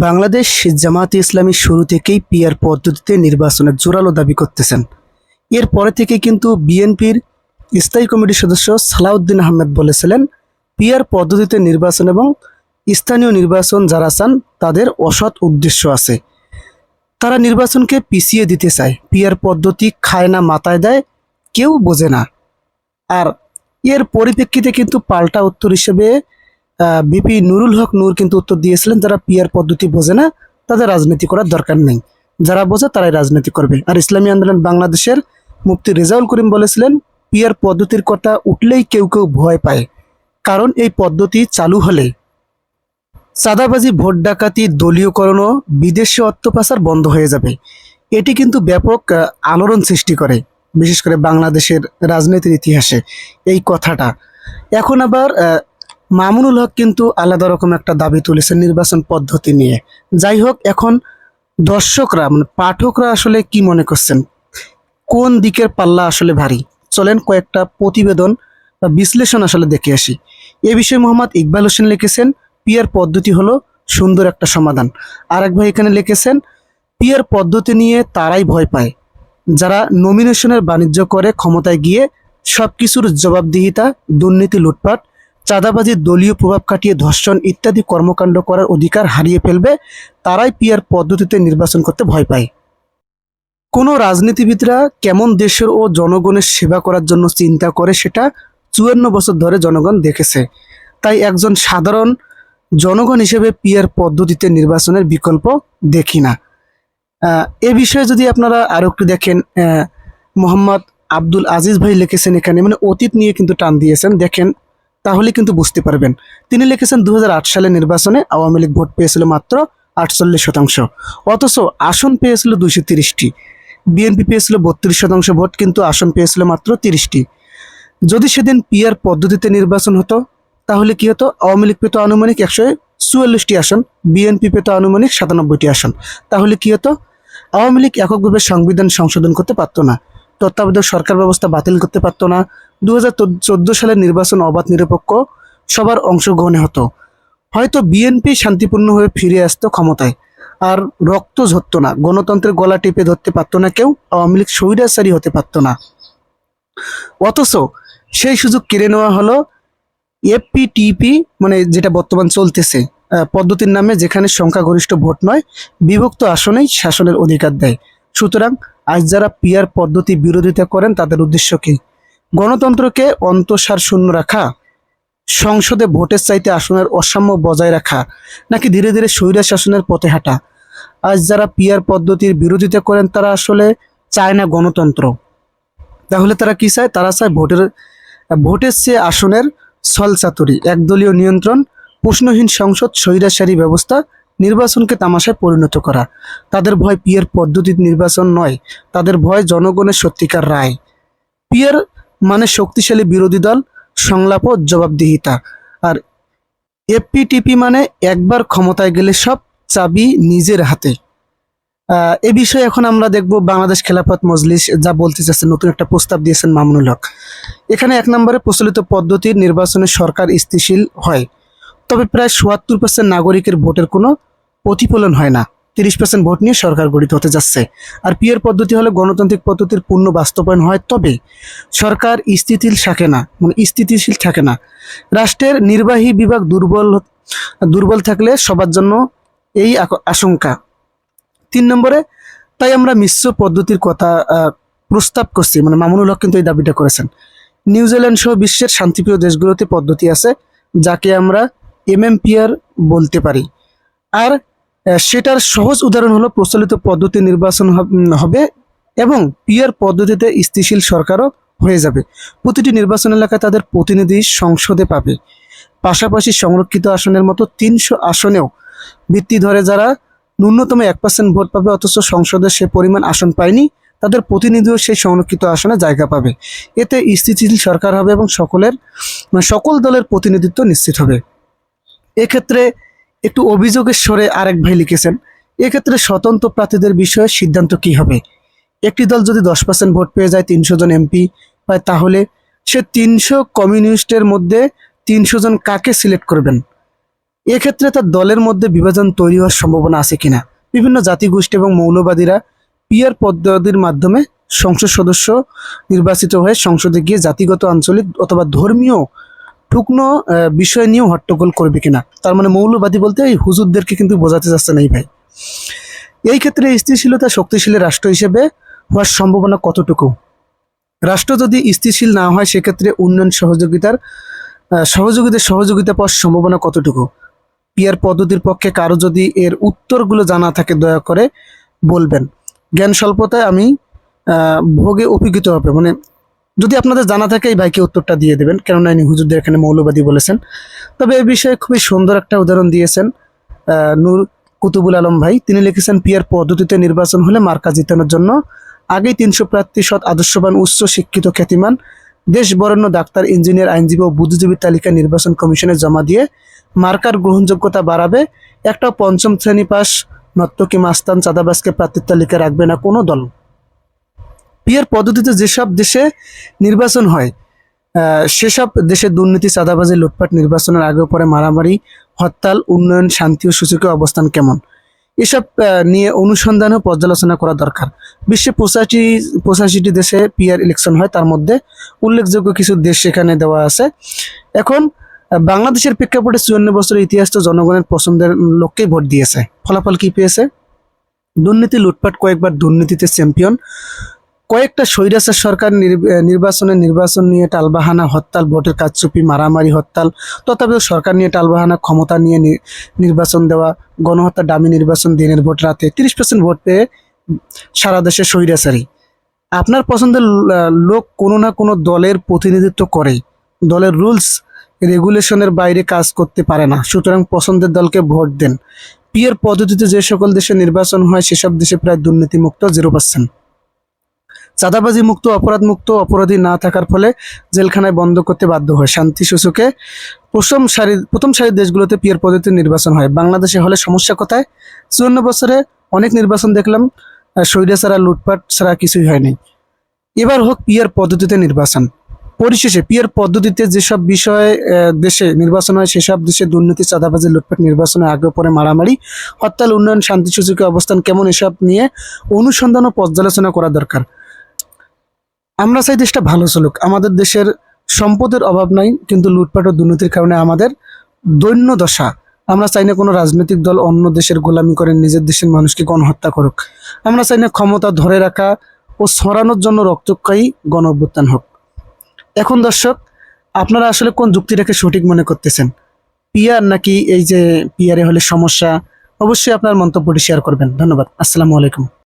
বাংলাদেশ জামাতে ইসলামী শুরু থেকেই পিয়ার পদ্ধতিতে নির্বাচনের জোরালো দাবি করতেছেন। এরপরে থেকে কিন্তু বিএনপির স্থায়ী কমিটির সদস্য সালাউদ্দিন আহমেদ বলেছিলেন পিয়ার পদ্ধতিতে নির্বাচন এবং স্থানীয় নির্বাচন যারা চান তাদের অসৎ উদ্দেশ্য আছে। তারা নির্বাচনকে পিছিয়ে দিতে চায়। পিয়ার পদ্ধতি খায় না, মাথায় দেয়, কেউ বোঝে না। আর এর পরিপ্রেক্ষিতে কিন্তু পাল্টা উত্তর হিসেবে বিপি নুরুল হক নূর কিন্তু উত্তর দিয়েছিলেন, যারা পিয়ার পদ্ধতি বোঝে না, তাদের রাজনীতি করার দরকার নেই। যারা বোঝে তারাই রাজনীতি করবে। আর ইসলামী আন্দোলন বাংলাদেশের মুফতি রেজাউল করিম বলেছিলেন পিয়ার পদ্ধতির কথা উঠলেই কেউ কেউ ভয় পায়। কারণ এই পদ্ধতি চালু হলে চাঁদাবাজি, ভোট ডাকাতি, দলীয়করণ ও বিদেশি অর্থ পাচার বন্ধ হয়ে যাবে। এটি কিন্তু ব্যাপক আলোড়ন সৃষ্টি করে, বিশেষ করে বাংলাদেশের রাজনীতির ইতিহাসে এই কথাটা। এখন আবার মামুনুল হক কিন্তু আলাদা রকম একটা দাবি তুলেছেন নির্বাচন পদ্ধতি নিয়ে। যাই হোক, এখন দর্শকরা মানে পাঠকরা আসলে কি মনে করছেন? কোন দিকের পাল্লা আসলে ভারী? চলেন কয়েকটা প্রতিবেদন বা বিশ্লেষণ আসলে দেখে আসি। এ বিষয়ে মোহাম্মদ ইকবাল হোসেন লিখেছেন, পিয়ার পদ্ধতি হলো সুন্দর একটা সমাধান। আর এক ভাই এখানে লিখেছেন, পিয়ার পদ্ধতি নিয়ে তারাই ভয় পায়। যারা নমিনেশনের বাণিজ্য করে ক্ষমতায় গিয়ে সব কিছুর জবাবদিহিতা, দুর্নীতি, লুটপাট চাঁদাবাজির দলীয় প্রভাব কাটিয়ে ধর্ষণ ইত্যাদি কর্মকাণ্ড করার অধিকার হারিয়ে ফেলবে, তারাই পিয়ার পদ্ধতিতে নির্বাচন করতে ভয় পায়। কোনো রাজনীতিবিদরা কেমন দেশের ও জনগণের সেবা করার জন্য চিন্তা করে সেটা চুয়ান্ন বছর ধরে জনগণ দেখেছে। তাই একজন সাধারণ জনগণ হিসেবে পিয়ার পদ্ধতিতে নির্বাচনের বিকল্প দেখি না। এ বিষয়ে যদি আপনারা আরও একটু দেখেন মোহাম্মদ আব্দুল আজিজ ভাই লিখেছেন এখানে মানে অতীত নিয়ে কিন্তু টান দিয়েছেন। দেখেন তাহলে কিন্তু বুঝতে পারবেন। তিনি লিখেছেন দু হাজার আট সালের নির্বাচনে আওয়ামী লীগ ভোট পেয়েছিল মাত্র আটচল্লিশ শতাংশ। অথচ আসন পেয়েছিল দুইশো তিরিশটি। বিএনপি পেয়েছিল বত্রিশ শতাংশ ভোট, কিন্তু আসন পেয়েছিল মাত্র তিরিশটি। যদি সেদিন পিয়ার পদ্ধতিতে নির্বাচন হতো, তাহলে কি হতো? আওয়ামী লীগ পেত আনুমানিক একশো চুয়াল্লিশটি আসন, বিএনপি পেত আনুমানিক সাতানব্বইটি আসন। তাহলে কি হতো? আওয়ামী লীগ এককভাবে সংবিধান সংশোধন করতে পারতো না। তত্ত্বাবধায়ক সরকার ব্যবস্থা বাতিল করতে পারতো না। দু হাজার সালের নির্বাচন অবাধ নিরপেক্ষ, সবার অংশগ্রহণে হতো। হয়তো বিএনপি শান্তিপূর্ণভাবে ফিরে আসতো ক্ষমতায়। আর রক্ত ঝরতো না, গণতন্ত্রের গলা টিপে ধরতে পারতো না কেউ, আওয়ামী লীগ স্বৈরাচারী হতে পারতো না। অথচ সেই সুযোগ কেড়ে নেওয়া হলো এফপিটিপি মানে যেটা বর্তমান চলতেছে পদ্ধতির নামে যেখানে সংখ্যাগরিষ্ঠ ভোট নয়, বিভক্ত আসনেই শাসনের অধিকার দেয়। সুতরাং আজ যারা পিয়ার পদ্ধতি বিরোধিতা করেন, তাদের উদ্দেশ্য কি? গণতন্ত্রকে অন্তঃসার শূন্য রাখা, সংসদে ভোটের চাইতে আসনের অসাম্য বজায় রাখা, নাকি ধীরে ধীরে স্বৈরা শাসনের পথে হাঁটা? আজ যারা পিয়ার পদ্ধতির বিরোধিতা করেন, তারা আসলে চায় না গণতন্ত্র। তাহলে তারা কি চায়? তারা চায় ভোটের ভোটের চেয়ে আসনের ছলচাতুরি, একদলীয় নিয়ন্ত্রণ, প্রশ্নহীন সংসদ, স্বৈরাচারী ব্যবস্থা নির্বাচনকে তামাশায় পরিণত করা। তাদের ভয় পিয়ের পদ্ধতির নির্বাচন নয়, তাদের ভয় জনগণের সত্যিকার রায়। পিয়ের মানে শক্তিশালী বিরোধী দল, সংলাপ ও জবাবদিহিতা। আর এফপিটিপি মানে একবার ক্ষমতায় গেলে সব চাবি নিজের হাতে। এ বিষয়ে এখন আমরা দেখব বাংলাদেশ খেলাফত মজলিস যা বলতে চাচ্ছেন নতুন একটা প্রস্তাব দিয়েছেন মামুনুল হক। এখানে এক নম্বরে প্রচলিত পদ্ধতির নির্বাচনে সরকার স্থিতিশীল হয়। তবে প্রায় সোয়াত্তর পার্সেন্ট নাগরিকের ভোটের কোনো প্রতিফলন হয় না। তিরিশ পার্সেন্ট ভোট নিয়ে সরকার গঠিত হতে যাচ্ছে। আর পিয়ার পদ্ধতি হলে গণতান্ত্রিক পদ্ধতির পূর্ণ বাস্তবায়ন হয়, তবে সরকার স্থিতিশীল থাকে না মানে স্থিতিশীল থাকে না। রাষ্ট্রের নির্বাহী বিভাগ দুর্বল দুর্বল থাকলে সবার জন্য এই আশঙ্কা। তিন নম্বরে, তাই আমরা মিশ্র পদ্ধতির কথা প্রস্তাব করছি মানে মামুনুল হক কিন্তু এই দাবিটা করেছেন। নিউজিল্যান্ড সহ বিশ্বের শান্তিপ্রিয় দেশগুলোতে পদ্ধতি আছে, যাকে আমরা এমএমপিআর বলতে পারি। আর সেটার সহজ উদাহরণ হলো প্রচলিত পদ্ধতি নির্বাচন হবে এবং পিয়ার পদ্ধতিতে স্থিতিশীল সরকারও হয়ে যাবে। প্রতিটি নির্বাচন এলাকায় তাদের প্রতিনিধি সংসদে পাবে। পাশাপাশি সংরক্ষিত আসনের মতো তিনশো আসনেও ভিত্তি ধরে যারা ন্যূনতম এক পার্সেন্ট ভোট পাবে অথচ সংসদে সে পরিমাণ আসন পায়নি, তাদের প্রতিনিধিও সেই সংরক্ষিত আসনে জায়গা পাবে। এতে স্থিতিশীল সরকার হবে এবং সকলের মানে সকল দলের প্রতিনিধিত্ব নিশ্চিত হবে। এক্ষেত্রে একটু অভিযোগের স্বরে আরেক ভাই লিখেছেন, এক্ষেত্রে স্বতন্ত্র প্রার্থীদের বিষয়ে সিদ্ধান্ত কি হবে? একটি দল যদি দশ পার্সেন্ট ভোট পেয়ে যায় তিনশো জন এমপি পায়, তাহলে সে তিনশো কমিউনিস্টের মধ্যে তিনশো জন কাকে সিলেক্ট করবেন? এক্ষেত্রে তার দলের মধ্যে বিভাজন তৈরি হওয়ার সম্ভাবনা আছে কিনা? বিভিন্ন জাতিগোষ্ঠী এবং মৌলবাদীরা পিয়ার পদ্ধতির মাধ্যমে সংসদ সদস্য নির্বাচিত হয়ে সংসদে গিয়ে জাতিগত আঞ্চলিক অথবা ধর্মীয় আহ, বিষয় নিয়েও হট্টগোল করবে কিনা? তার মানে মৌলবাদী বলতে এই হুজুরদেরকে কিন্তু বোঝাতে চাচ্ছে না এই ভাই। এই ক্ষেত্রে স্থিতিশীলতা শক্তিশালী রাষ্ট্র হিসেবে হওয়ার সম্ভাবনা কতটুকু? রাষ্ট্র যদি স্থিতিশীল না হয় সেক্ষেত্রে উন্নয়ন সহযোগিতার সহযোগীদের সহযোগিতা পাওয়ার সম্ভাবনা কতটুকু? পিয়ার পদ্ধতির পক্ষে কারও যদি এর উত্তরগুলো জানা থাকে দয়া করে বলবেন। জ্ঞান স্বল্পতায় আমি ভোগে অভিজ্ঞত হবে। মানে যদি আপনাদের জানা থাকে এই ভাইকে উত্তরটা দিয়ে দেবেন, কেননা ইনি হুজুরদের এখানে মৌলবাদী বলেছেন। তবে এই বিষয়ে খুবই সুন্দর একটা উদাহরণ দিয়েছেন নূর কুতুবুল আলম ভাই। তিনি লিখেছেন, পিয়ার পদ্ধতিতে নির্বাচন হলে মার্কা জিতানোর জন্য আগেই তিনশো প্রার্থী সৎ, আদর্শবান, উচ্চ শিক্ষিত খ্যাতিমান, দেশ বরেণ্য ডাক্তার, ইঞ্জিনিয়ার, আইনজীবী ও বুদ্ধিজীবীর তালিকা নির্বাচন কমিশনে জমা দিয়ে মার্কার গ্রহণযোগ্যতা বাড়াবে। একটা পঞ্চম শ্রেণি পাস নর্তকী মাস্তান চাঁদাবাসকে প্রার্থীর তালিকা রাখবে না কোনো দল। পিয়ার পদ্ধতিতে যেসব দেশে নির্বাচন হয় সেসব দেশে দুর্নীতি, চাঁদাবাজি, লুটপাট নির্বাচনের আগে পরে মারামারি, হরতাল, উন্নয়ন, শান্তি ও সূচকের অবস্থান কেমন? এসব নিয়ে অনুসন্ধান ও পর্যালোচনা করা দরকার। বিশ্বে পঁচাশি, পঁচাশিটি দেশে পিয়ার ইলেকশন হয়, তার মধ্যে উল্লেখযোগ্য কিছু দেশ সেখানে দেওয়া আছে। এখন বাংলাদেশের প্রেক্ষাপটে চুয়ান্ন বছরের ইতিহাস তো জনগণের পছন্দের লোককেই ভোট দিয়েছে। ফলাফল কি পেয়েছে? দুর্নীতি, লুটপাট কয়েকবার দুর্নীতিতে চ্যাম্পিয়ন কয়েকটা স্বৈরাচার সরকার নির্বাচনে নির্বাচন নিয়ে টালবাহানা, হরতাল, ভোটের কারচুপি, মারামারি, হরতাল, তথাপিও সরকার নিয়ে টালবাহানা, ক্ষমতা নিয়ে নির্বাচন দেওয়া গণহত্যা ডামি নির্বাচন দিনের ভোট রাতে তিরিশ পার্সেন্ট ভোট পেয়ে সারা দেশে স্বৈরাচারী। আপনার পছন্দের লোক কোনো না কোনো দলের প্রতিনিধিত্ব করে দলের রুলস, রেগুলেশনের বাইরে কাজ করতে পারে না। সুতরাং পছন্দের দলকে ভোট দেন। পিয়ের পদ্ধতিতে যে সকল দেশে নির্বাচন হয়, সেসব দেশে প্রায় দুর্নীতিমুক্ত, জিরো পার্সেন্ট। চাঁদাবাজি মুক্ত, অপরাধ মুক্ত, অপরাধী না থাকার ফলে জেলখানায় বন্ধ করতে বাধ্য হয়। শান্তি সূচকে প্রথম সারি প্রথম সারির দেশগুলোতে পিয়ার পদ্ধতির নির্বাচন হয়। বাংলাদেশে হলে সমস্যা কোথায়? চুয়ান্ন বছরে অনেক নির্বাচন দেখলাম স্বৈরা ছাড়া, লুটপাট ছাড়া কিছুই হয়নি। এবার হোক পিয়ার পদ্ধতিতে নির্বাচন। পরিশেষে পিয়ার পদ্ধতিতে যেসব বিষয়ে দেশে নির্বাচন হয়, সেসব দেশে দুর্নীতি, চাঁদাবাজি, লুটপাট নির্বাচনের আগে পরে মারামারি, হরতাল, উন্নয়ন, শান্তি সূচকের অবস্থান কেমন, এসব নিয়ে অনুসন্ধান ও পর্যালোচনা করা দরকার। আমরা চাই দেশটা ভালো চলুক। আমাদের দেশের সম্পদের অভাব নাই, কিন্তু লুটপাট ও দুর্নীতির কারণে আমাদের দৈন্য দশা। আমরা চাই না কোনো রাজনৈতিক দল অন্য দেশের গোলামি করে নিজের দেশের মানুষকে গণহত্যা করুক। আমরা চাই না ক্ষমতা ধরে রাখা ও ছড়ানোর জন্য রক্তক্ষয়ী গণ অভ্যুত্থান হোক। এখন দর্শক, আপনারা আসলে কোন যুক্তিটাকে সঠিক মনে করতেছেন? পিয়ার নাকি এই যে পিয়ারে হলে সমস্যা? অবশ্যই আপনার মন্তব্যটি শেয়ার করবেন। ধন্যবাদ। আসসালামু আলাইকুম।